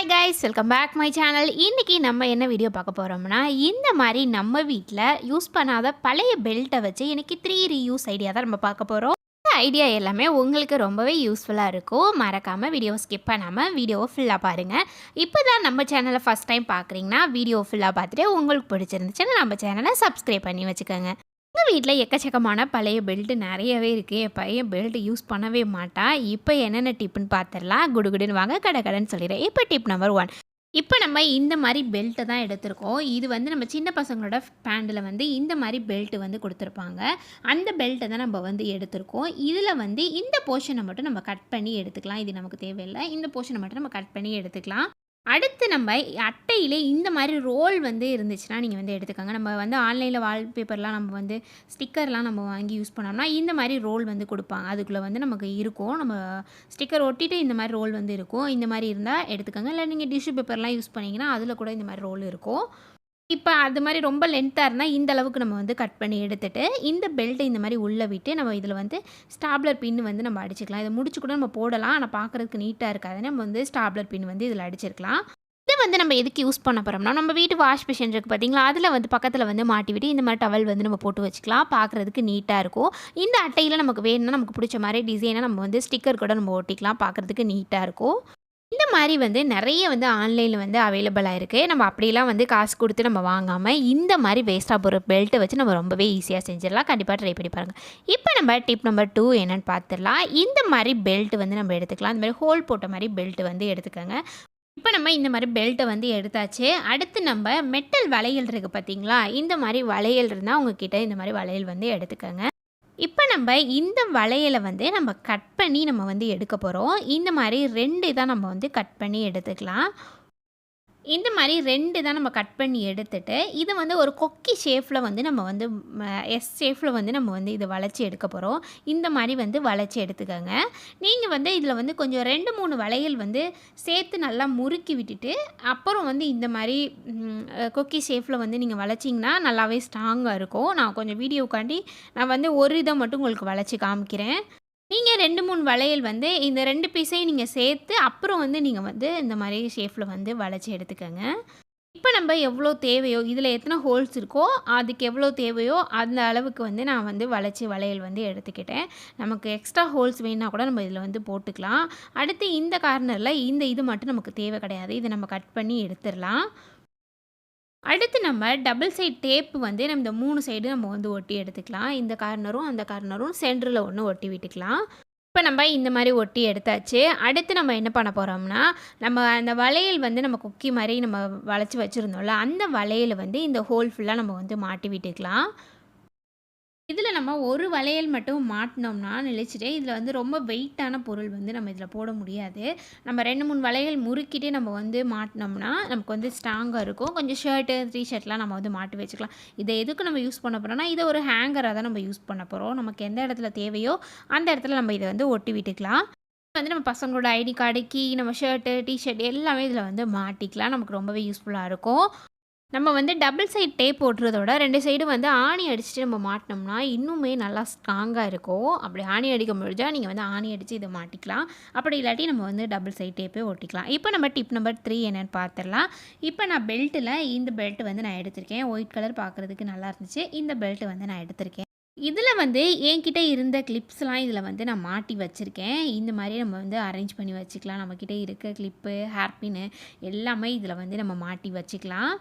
Hi guys welcome back my channel இன்றைக்கி நம்ம என்ன வீடியோ பார்க்க போகிறோம்னா இந்த மாதிரி நம்ம வீட்டில் யூஸ் பண்ணாத பழைய பெல்ட்டை வச்சு இன்றைக்கி த்ரீ ரீயூஸ் ஐடியா தான் நம்ம பார்க்க போகிறோம் இந்த ஐடியா எல்லாமே உங்களுக்கு ரொம்பவே யூஸ்ஃபுல்லாக இருக்கும். மறக்காமல் வீடியோ ஸ்கிப் பண்ணாமல் வீடியோவை ஃபுல்லாக பாருங்கள் இப்போ தான் நம்ம சேனலை ஃபஸ்ட் டைம் பார்க்குறீங்கன்னா வீடியோ ஃபுல்லாக பார்த்துட்டு உங்களுக்கு பிடிச்சிருந்துச்சுன்னா நம்ம சேனலை சப்ஸ்கிரைப் பண்ணி வச்சுக்கோங்க. எங்கள் வீட்டில் எக்கச்சக்கமான பழைய பெல்ட் நிறையவே இருக்குது என் பையன் பெல்ட் யூஸ் பண்ணவே மாட்டான் இப்போ என்னென்ன டிப்புன்னு பார்த்துடலாம் குடுகுடுன்னு வாங்க. கடை கடைன்னு சொல்லிடுறேன். இப்போ டிப் நம்பர் ஒன் இப்போ நம்ம இந்த மாதிரி பெல்ட்டை தான் எடுத்திருக்கோம். இது வந்து நம்ம சின்ன பசங்களோட பேண்டில் வந்து இந்த மாதிரி பெல்ட்டு வந்து கொடுத்துருப்பாங்க. அந்த பெல்ட்டை தான் நம்ம வந்து எடுத்திருக்கோம். இதில் வந்து இந்த போர்ஷனை மட்டும் நம்ம கட் பண்ணி எடுத்துக்கலாம். இது நமக்கு தேவையில்லை. இந்த போர்ஷனை மட்டும் நம்ம கட் பண்ணி எடுத்துக்கலாம். அடுத்து நம்ம அட்டையிலே இந்த மாதிரி ரோல் வந்து இருந்துச்சுன்னா நீங்கள் வந்து எடுத்துக்கோங்க. நம்ம வந்து ஆன்லைனில் வால்பேப்பர்லாம் நம்ம வந்து ஸ்டிக்கர்லாம் நம்ம வாங்கி யூஸ் பண்ணோம்னா இந்த மாதிரி ரோல் வந்து கொடுப்பாங்க. அதுக்குள்ளே வந்து நமக்கு இருக்கும். நம்ம ஸ்டிக்கர் ஒட்டிட்டு இந்த மாதிரி ரோல் வந்து இருக்கும். இந்த மாதிரி இருந்தால் எடுத்துக்கோங்க. இல்லை நீங்கள் டிஷ்யூ பேப்பர்லாம் யூஸ் பண்ணிங்கன்னா அதில் கூட இந்த மாதிரி ரோல் இருக்கும். இப்போ அது மாதிரி ரொம்ப லென்த்தாக இருந்தால் இந்த அளவுக்கு நம்ம வந்து கட் பண்ணி எடுத்துட்டு இந்த பெல்ட்டை இந்த மாதிரி உள்ளே விட்டு நம்ம இதில் வந்து ஸ்டாப்லர் பின் வந்து நம்ம அடிச்சுக்கலாம். இதை முடிச்சு கூட நம்ம போடலாம். ஆனால் பார்க்குறதுக்கு நீட்டாக இருக்காது நம்ம வந்து ஸ்டாப்லர் பின் வந்து இதில் அடிச்சிருக்கலாம். இது வந்து நம்ம எதுக்கு யூஸ் பண்ண போகிறோம்னா நம்ம வீட்டு வாஷ் மிஷின் இருக்குது பார்த்தீங்களா அதில் வந்து பக்கத்தில் வந்து மாட்டி விட்டு இந்த மாதிரி டவல் வந்து நம்ம போட்டு வச்சுக்கலாம். பார்க்குறதுக்கு நீட்டாக இருக்கும். இந்த அட்டையில் நமக்கு வேணும்னா நமக்கு பிடிச்ச மாதிரி டிசைனாக நம்ம வந்து ஸ்டிக்கர் கூட நம்ம ஒட்டிக்கலாம். பார்க்குறதுக்கு நீட்டாக இருக்கும். இந்த மாதிரி வந்து நிறைய வந்து ஆன்லைனில் வந்து அவைலபிளாக இருக்குது நம்ம அப்படிலாம் வந்து காசு கொடுத்து நம்ம வாங்காமல் இந்த மாதிரி வேஸ்ட்டாக போகிற பெல்ட்டை வச்சு நம்ம ரொம்பவே ஈஸியாக செஞ்சிடலாம். கண்டிப்பாக ட்ரை பண்ணி பாருங்கள் இப்போ நம்ம டிப் நம்பர் டூ என்னென்னு பார்த்துடலாம் இந்த மாதிரி பெல்ட் வந்து நம்ம எடுத்துக்கலாம். இந்த மாதிரி ஹோல் போட்ட மாதிரி பெல்ட் வந்து எடுத்துக்கோங்க. இப்போ நம்ம இந்த மாதிரி பெல்ட்டை வந்து எடுத்தாச்சு. அடுத்து நம்ம மெட்டல் வளையல் இருக்குது பார்த்தீங்களா இந்த மாதிரி வளையல் இருந்தால் உங்ககிட்ட இந்த மாதிரி வளையல் வந்து எடுத்துக்கோங்க. இப்போ நம்ம இந்த வளையலை வந்து நம்ம கட் பண்ணி நம்ம வந்து எடுக்க போகிறோம் இந்த மாதிரி ரெண்டு தான் நம்ம வந்து கட் பண்ணி எடுத்துக்கலாம். இந்த மாதிரி ரெண்டு தான் நம்ம கட் பண்ணி எடுத்துட்டு இது வந்து ஒரு கொக்கி ஷேஃபில் வந்து நம்ம வந்து எஸ் ஷேஃபில் வந்து நம்ம வந்து இதை வளைச்சி எடுக்க போகிறோம் இந்த மாதிரி வந்து வளைச்சி எடுத்துக்கோங்க. நீங்கள் வந்து இதில் வந்து கொஞ்சம் ரெண்டு மூணு வளையல் வந்து சேர்த்து நல்லா முறுக்கி விட்டுட்டு அப்புறம் வந்து இந்த மாதிரி கொக்கி ஷேஃபில் வந்து நீங்கள் வளைச்சிங்கன்னா நல்லாவே ஸ்ட்ராங்காக இருக்கும். நான் கொஞ்சம் வீடியோக்காண்டி நான் வந்து ஒரு இதை மட்டும் உங்களுக்கு வளைச்சி காமிக்கிறேன். நீங்கள் ரெண்டு மூணு வளையல் வந்து இந்த ரெண்டு பீஸையும் நீங்கள் சேர்த்து அப்புறம் வந்து நீங்கள் வந்து இந்த மாதிரி ஷேஃபில் வந்து வளைச்சி எடுத்துக்கோங்க. இப்போ நம்ம எவ்வளோ தேவையோ இதில் எத்தனை ஹோல்ஸ் இருக்கோ அதுக்கு எவ்வளோ தேவையோ அந்த அளவுக்கு வந்து நான் வந்து வளைச்சி வளையல் வந்து எடுத்துக்கிட்டேன். நமக்கு எக்ஸ்ட்ரா ஹோல்ஸ் வேணால் கூட நம்ம இதில் வந்து போட்டுக்கலாம். அடுத்து இந்த கார்னரில் இந்த இது மட்டும் நமக்கு தேவை கிடையாது. இதை நம்ம கட் பண்ணி எடுத்துடலாம். அடுத்து நம்ம டபுள் சைட் டேப் வந்து நம்ம இந்த மூணு சைடு நம்ம வந்து ஒட்டி எடுத்துக்கலாம். இந்த கார்னரும் அந்த கார்னரும் சென்டரில் ஒன்று ஒட்டி விட்டுக்கலாம். இப்போ நம்ம இந்த மாதிரி ஒட்டி எடுத்தாச்சு. அடுத்து நம்ம என்ன பண்ண போகிறோம்னா நம்ம அந்த வளையல் வந்து நம்ம குக்கி மாதிரி நம்ம வளைச்சி வச்சுருந்தோம்ல அந்த வளையல் வந்து இந்த ஹோல் ஃபுல்லாக நம்ம வந்து மாட்டி விட்டுக்கலாம். இதில் நம்ம ஒரு வளையல் மட்டும் மாட்டினோம்னா நினச்சிட்டு இதில் வந்து ரொம்ப வெயிட்டான பொருள் வந்து நம்ம இதில் போட முடியாது. நம்ம ரெண்டு மூணு வளையல் முறுக்கிட்டு நம்ம வந்து மாட்டினோம்னா நமக்கு வந்து ஸ்ட்ராங்காக இருக்கும். கொஞ்சம் ஷர்ட்டு த்ரீ ஷர்ட்லாம் நம்ம வந்து மாட்டி வச்சுக்கலாம். இதை எதுக்கு நம்ம யூஸ் பண்ண போகிறோம்னா இதை ஒரு ஹேங்கராக தான் நம்ம யூஸ் பண்ண போகிறோம் நமக்கு எந்த இடத்துல தேவையோ அந்த இடத்துல நம்ம இதை வந்து ஒட்டி விட்டுக்கலாம். வந்து நம்ம பசங்களோட ஐடி கார்டு கீ நம்ம ஷர்ட்டு டிஷர்ட் எல்லாமே இதில் வந்து மாட்டிக்கலாம். நமக்கு ரொம்பவே யூஸ்ஃபுல்லாக இருக்கும். நம்ம வந்து டபுள் சைட் டேப் போட்டுறதோட ரெண்டு சைடு வந்து ஆணி அடிச்சுட்டு நம்ம மாட்டினோம்னா இன்னுமே நல்லா ஸ்ட்ராங்காக இருக்கும். அப்படி ஆணி அடிக்க முடிஞ்சால் நீங்கள் வந்து ஆணி அடித்து இதை மாட்டிக்கலாம். அப்படி இல்லாட்டி நம்ம வந்து டபுள் சைட் டேப்பே ஒட்டிக்கலாம். இப்போ நம்ம டிப் நம்பர் த்ரீ என்னென்னு பார்த்துடலாம் இப்போ நான் பெல்ட்டில் இந்த பெல்ட் வந்து நான் எடுத்திருக்கேன். ஒயிட் கலர் பார்க்குறதுக்கு நல்லா இருந்துச்சு. இந்த பெல்ட் வந்து நான் எடுத்திருக்கேன். இதில் வந்து என்கிட்ட இருந்த கிளிப்ஸ்லாம் இதில் வந்து நான் மாட்டி வச்சுருக்கேன். இந்த மாதிரி நம்ம வந்து அரேஞ்ச் பண்ணி வச்சுக்கலாம். நம்மக்கிட்ட இருக்க கிளிப்பு ஹேர்பின்னு எல்லாமே இதில் வந்து நம்ம மாட்டி வச்சுக்கலாம்.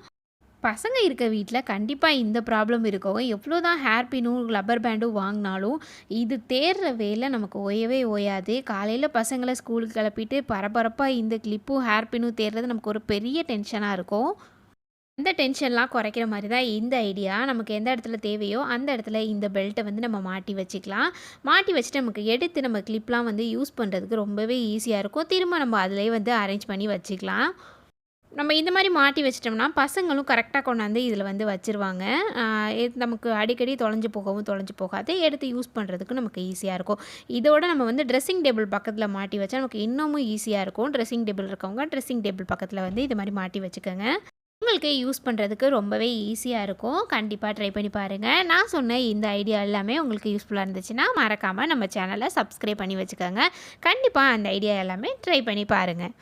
பசங்க இருக்க வீட்டில் கண்டிப்பாக இந்த ப்ராப்ளம் இருக்கும் எவ்வளோ தான் ஹேர் லப்பர் ரப்பர் பேண்டும் வாங்கினாலும் இது தேர்ற வேலை நமக்கு ஓயவே ஓயாது. காலையில் பசங்களை ஸ்கூலுக்கு கிளப்பிட்டு பரபரப்பாக இந்த கிளிப்பும் ஹேர் தேடுறது தேர்றது நமக்கு ஒரு பெரிய டென்ஷனாக இருக்கும் அந்த டென்ஷன்லாம் குறைக்கிற மாதிரி தான் இந்த ஐடியா நமக்கு எந்த இடத்துல தேவையோ அந்த இடத்துல இந்த பெல்ட்டை வந்து நம்ம மாட்டி வச்சுக்கலாம். மாட்டி வச்சுட்டு நமக்கு எடுத்து நம்ம கிளிப்லாம் வந்து யூஸ் பண்ணுறதுக்கு ரொம்பவே ஈஸியாக இருக்கும். திரும்ப நம்ம அதிலே வந்து அரேஞ்ச் பண்ணி வச்சுக்கலாம். நம்ம இந்த மாதிரி மாட்டி வச்சிட்டோம்னா பசங்களும் கரெக்டாக கொண்டாந்து இதில் வந்து வச்சுருவாங்க. நமக்கு அடிக்கடி தொலைஞ்சு போகவும் தொலைஞ்சு போகாது. எடுத்து யூஸ் பண்ணுறதுக்கு நமக்கு ஈஸியாக இருக்கும். இதோட நம்ம வந்து ட்ரெஸ்ஸிங் டேபிள் பக்கத்தில் மாட்டி வச்சா நமக்கு இன்னமும் ஈஸியாக இருக்கும். ட்ரெஸ்ஸிங் டேபிள் இருக்கவங்க ட்ரெஸ்ஸிங் டேபிள் பக்கத்தில் வந்து இது மாதிரி மாட்டி வச்சுக்கோங்க. உங்களுக்கு யூஸ் பண்ணுறதுக்கு ரொம்பவே ஈஸியாக இருக்கும். கண்டிப்பாக ட்ரை பண்ணி பாருங்கள் நான் சொன்ன இந்த ஐடியா எல்லாமே உங்களுக்கு யூஸ்ஃபுல்லாக இருந்துச்சுன்னா மறக்காமல் நம்ம சேனலை சப்ஸ்கிரைப் பண்ணி வச்சுக்கோங்க. கண்டிப்பாக அந்த ஐடியா எல்லாமே ட்ரை பண்ணி பாருங்கள்